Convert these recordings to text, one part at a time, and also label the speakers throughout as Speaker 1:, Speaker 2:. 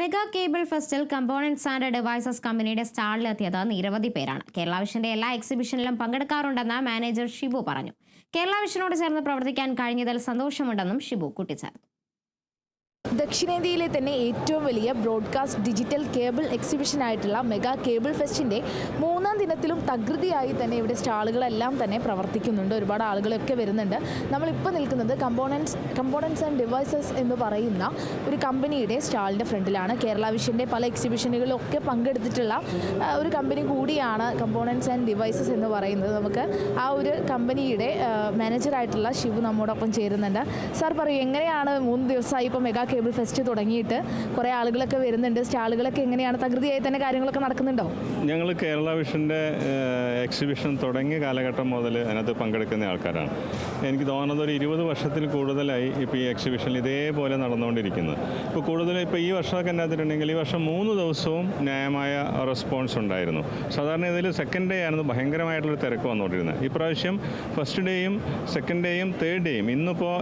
Speaker 1: Mega cable ഫെസ്റ്റിൽ components and devices കമ്പനിയുടെ സ്റ്റാളിലെത്തിയത് നിരവധി പേരാണ്. കേരള വിഷന്റെ എല്ലാ എക്സിബിഷനിലും പങ്കെടുക്കാറുണ്ടെന്ന് മാനേജർ ഷിബു പറഞ്ഞു. കേരള വിഷനോട് ചേർന്ന് പ്രവർത്തിക്കാൻ കഴിഞ്ഞതിൽ സന്തോഷമുണ്ടെന്നും ഷിബു കൂട്ടിച്ചേർത്തു.
Speaker 2: ദക്ഷിണേന്ത്യയിലെ തന്നെ ഏറ്റവും വലിയ ബ്രോഡ്കാസ്റ്റ് ഡിജിറ്റൽ കേബിൾ എക്സിബിഷൻ ആയിട്ടുള്ള മെഗാ കേബിൾ ഫെസ്റ്റിന്റെ മൂന്നാം ദിനത്തിലും തകൃതിയായി തന്നെ ഇവിടെ സ്റ്റാളുകളെല്ലാം തന്നെ പ്രവർത്തിക്കുന്നുണ്ട്. ഒരുപാട് ആളുകളൊക്കെ വരുന്നുണ്ട്. നമ്മളിപ്പോൾ നിൽക്കുന്നത് കമ്പോണൻസ് കമ്പോണൻസ് ആൻഡ് ഡിവൈസസ് എന്ന് പറയുന്ന ഒരു കമ്പനിയുടെ സ്റ്റാളിന്റെ ഫ്രണ്ടിലാണ്. കേരള വിഷന്റെ പല എക്സിബിഷനുകളിലൊക്കെ പങ്കെടുത്തിട്ടുള്ള ഒരു കമ്പനി കൂടിയാണ് കമ്പോണൻസ് ആൻഡ് ഡിവൈസസ് എന്ന് പറയുന്നത്. നമുക്ക് ആ ഒരു കമ്പനിയുടെ മാനേജറായിട്ടുള്ള ശിവു നമ്മോടൊപ്പം ചേരുന്നുണ്ട്. സാർ പറയൂ എങ്ങനെയാണ് മൂന്ന് ദിവസമായി ഇപ്പോൾ മെഗാ കേബിൾ ഫെസ്റ്റ് തുടങ്ങിയിട്ട് കുറേ ആളുകളൊക്കെ വരുന്നുണ്ട്. സ്റ്റാളുകളൊക്കെ എങ്ങനെയാണ് തകൃതിയായി തന്നെ കാര്യങ്ങളൊക്കെ നടക്കുന്നുണ്ടോ?
Speaker 3: ഞങ്ങൾ കേരള വിഷന്റെ എക്സിബിഷൻ തുടങ്ങിയ കാലഘട്ടം മുതൽ അതിനകത്ത് പങ്കെടുക്കുന്ന ആൾക്കാരാണ്. എനിക്ക് തോന്നുന്നത് ഒരു ഇരുപത് വർഷത്തിൽ കൂടുതലായി ഇപ്പോൾ ഈ എക്സിബിഷൻ ഇതേപോലെ നടന്നുകൊണ്ടിരിക്കുന്നത് ഇപ്പോൾ കൂടുതലും ഇപ്പോൾ ഈ വർഷമൊക്കെ എന്നാത്തിട്ടുണ്ടെങ്കിൽ ഈ വർഷം മൂന്ന് ദിവസവും ന്യായമായ റെസ്പോൺസ് ഉണ്ടായിരുന്നു. സാധാരണ ഇതിൽ സെക്കൻഡ് ഡേ ആയിരുന്നു ഭയങ്കരമായിട്ടുള്ള തിരക്ക് വന്നുകൊണ്ടിരുന്നത്. ഇപ്രാവശ്യം ഫസ്റ്റ് ഡേയും സെക്കൻഡ് ഡേയും തേർഡ് ഡേയും ഇന്നിപ്പോൾ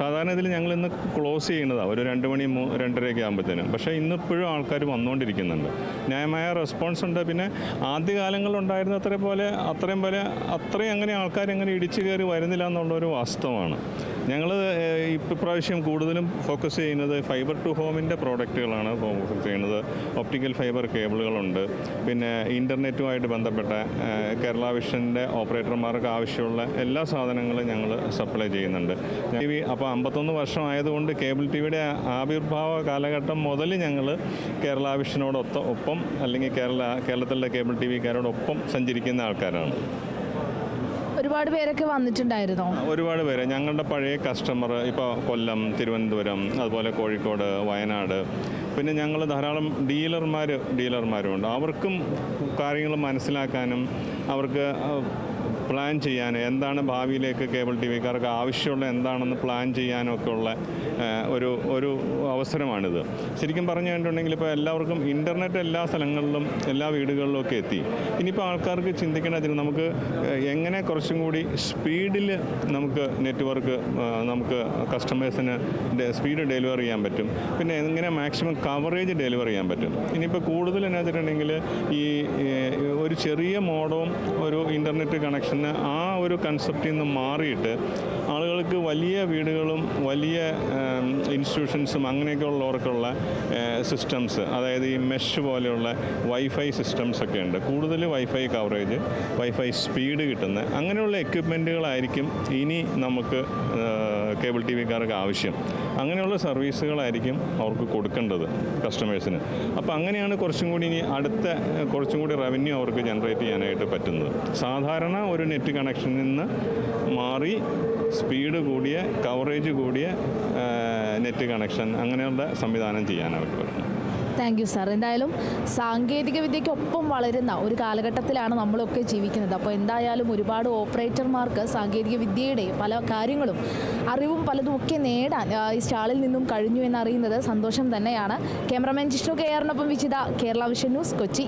Speaker 3: സാധാരണ ഇതിൽ ഞങ്ങൾ ഇന്ന് ക്ലോസ് ചെയ്യുന്നതാണ് ഒരു രണ്ട് മണി മൂ രണ്ടരയൊക്കെ ആകുമ്പോഴത്തേനും. പക്ഷേ ഇന്നിപ്പോഴും ആൾക്കാർ വന്നുകൊണ്ടിരിക്കുന്നുണ്ട് ന്യായമായ റെസ്പോൺസ് ഉണ്ട്. പിന്നെ ആദ്യകാലങ്ങളിലുണ്ടായിരുന്ന അത്ര പോലെ അത്രയും പോലെ അത്രയും അങ്ങനെ ആൾക്കാർ അങ്ങനെ ഇടിച്ചു കയറി വരുന്നില്ല എന്നുള്ളൊരു വാസ്തവമാണ്. ഞങ്ങൾ ഇപ്പോൾ പ്രാവശ്യം കൂടുതലും ഫോക്കസ് ചെയ്യുന്നത് ഫൈബർ ടു ഹോമിന്റെ പ്രോഡക്റ്റുകളാണ് ഫോക്കസ് ചെയ്യുന്നത്. ഒപ്റ്റിക്കൽ ഫൈബർ കേബിളുകളുണ്ട് പിന്നെ ഇന്റർനെറ്റുമായിട്ട് ബന്ധപ്പെട്ട കേരള വിഷന്റെ ഓപ്പറേറ്റർമാർക്ക് ആവശ്യമുള്ള എല്ലാ സാധനങ്ങളും ഞങ്ങൾ സപ്ലൈ ചെയ്യുന്നുണ്ട്. ടി വി അപ്പോൾ അമ്പത്തൊന്ന് വർഷം ആയതുകൊണ്ട് കേബിൾ ടി വിയുടെ ആവിർഭാവ കാലഘട്ടം മുതൽ ഞങ്ങൾ കേരള വിഷനോടൊത്ത ഒപ്പം അല്ലെങ്കിൽ കേരള കേരളത്തിലെ കേബിൾ ടി വിക്കാരോടൊപ്പം സഞ്ചരിക്കുന്ന ആൾക്കാരാണ്.
Speaker 2: ഒരുപാട് പേരൊക്കെ വന്നിട്ടുണ്ടായിരുന്നോ?
Speaker 3: ഒരുപാട് പേര്. ഞങ്ങളുടെ പഴയ കസ്റ്റമർ ഇപ്പോൾ കൊല്ലം തിരുവനന്തപുരം അതുപോലെ കോഴിക്കോട് വയനാട് പിന്നെ ഞങ്ങൾ ധാരാളം ഡീലർമാർ ഡീലർമാരുണ്ട് അവർക്കും കാര്യങ്ങൾ മനസ്സിലാക്കാനും അവർക്ക് പ്ലാൻ ചെയ്യാൻ എന്താണ് ഭാവിയിലേക്ക് കേബിൾ ടി വിക്കാർക്ക് ആവശ്യമുള്ള എന്താണെന്ന് പ്ലാൻ ചെയ്യാനൊക്കെ ഉള്ള ഒരു ഒരു അവസരമാണിത്. ശരിക്കും പറഞ്ഞു കഴിഞ്ഞിട്ടുണ്ടെങ്കിൽ ഇപ്പോൾ എല്ലാവർക്കും ഇന്റർനെറ്റ് എല്ലാ സ്ഥലങ്ങളിലും എല്ലാ വീടുകളിലും ഒക്കെ എത്തി. ഇനിയിപ്പോൾ ആൾക്കാർക്ക് ചിന്തിക്കേണ്ടതിന് നമുക്ക് എങ്ങനെ കുറച്ചും കൂടി സ്പീഡിൽ നമുക്ക് നെറ്റ്വർക്ക് നമുക്ക് കസ്റ്റമേഴ്സിന് സ്പീഡ് ഡെലിവർ ചെയ്യാൻ പറ്റും. പിന്നെ എങ്ങനെ മാക്സിമം കവറേജ് ഡെലിവർ ചെയ്യാൻ പറ്റും. ഇനിയിപ്പോൾ കൂടുതൽ എന്നാച്ചിട്ടുണ്ടെങ്കിൽ ഈ ഏഹ്, ഒരു ചെറിയ മോഡവും ഒരു ഇന്റർനെറ്റ് കണക്ഷന് ആ ഒരു കൺസെപ്റ്റിൽ നിന്ന് മാറിയിട്ട് ആളുകൾക്ക് വലിയ വീടുകളും വലിയ ഇൻസ്റ്റിറ്റ്യൂഷൻസും അങ്ങനെയൊക്കെ ഉള്ളവർക്കുള്ള സിസ്റ്റംസ് അതായത് ഈ മെഷ് പോലെയുള്ള വൈഫൈ സിസ്റ്റംസ് ഒക്കെ ഉണ്ട്. കൂടുതൽ വൈഫൈ കവറേജ് വൈഫൈ സ്പീഡ് കിട്ടുന്ന അങ്ങനെയുള്ള എക്യുപ്മെന്റുകളായിരിക്കും ഇനി നമുക്ക് കേബിൾ ടി വിക്കാർക്ക് ആവശ്യം. അങ്ങനെയുള്ള സർവീസുകളായിരിക്കും അവർക്ക് കൊടുക്കേണ്ടത് കസ്റ്റമേഴ്സിന് അപ്പോൾ അങ്ങനെയാണ് കുറച്ചും കൂടി ഇനി അടുത്ത കുറച്ചും കൂടി റവന്യൂ അവർക്ക് ജനറേറ്റ് ചെയ്യാനായിട്ട് പറ്റുന്നത്. സാധാരണ ഒരു നെറ്റ് കണക്ഷനിൽ നിന്ന് മാറി സ്പീഡ് കൂടിയ കവറേജ് കൂടിയ നെറ്റ് കണക്ഷൻ അങ്ങനെയുള്ള സംവിധാനം ചെയ്യാൻ അവർക്ക് പറ്റും.
Speaker 2: Thank you sir. എന്തായാലും സാങ്കേതിക വിദ്യയ്ക്കൊപ്പം വളരുന്ന ഒരു കാലഘട്ടത്തിലാണ് നമ്മളൊക്കെ ജീവിക്കുന്നത്. അപ്പോൾ എന്തായാലും ഒരുപാട് ഓപ്പറേറ്റർമാർക്ക് സാങ്കേതിക വിദ്യയുടെ പല കാര്യങ്ങളും അറിവും പലതും ഒക്കെ നേടാൻ ഈ സ്റ്റാളിൽ നിന്നും കഴിഞ്ഞു എന്നറിയുന്നത് സന്തോഷം തന്നെയാണ്. ക്യാമറമാൻ ജിഷ്ണു കെ ആറിനൊപ്പം വിചിത കേരള വിഷൻ ന്യൂസ് കൊച്ചി.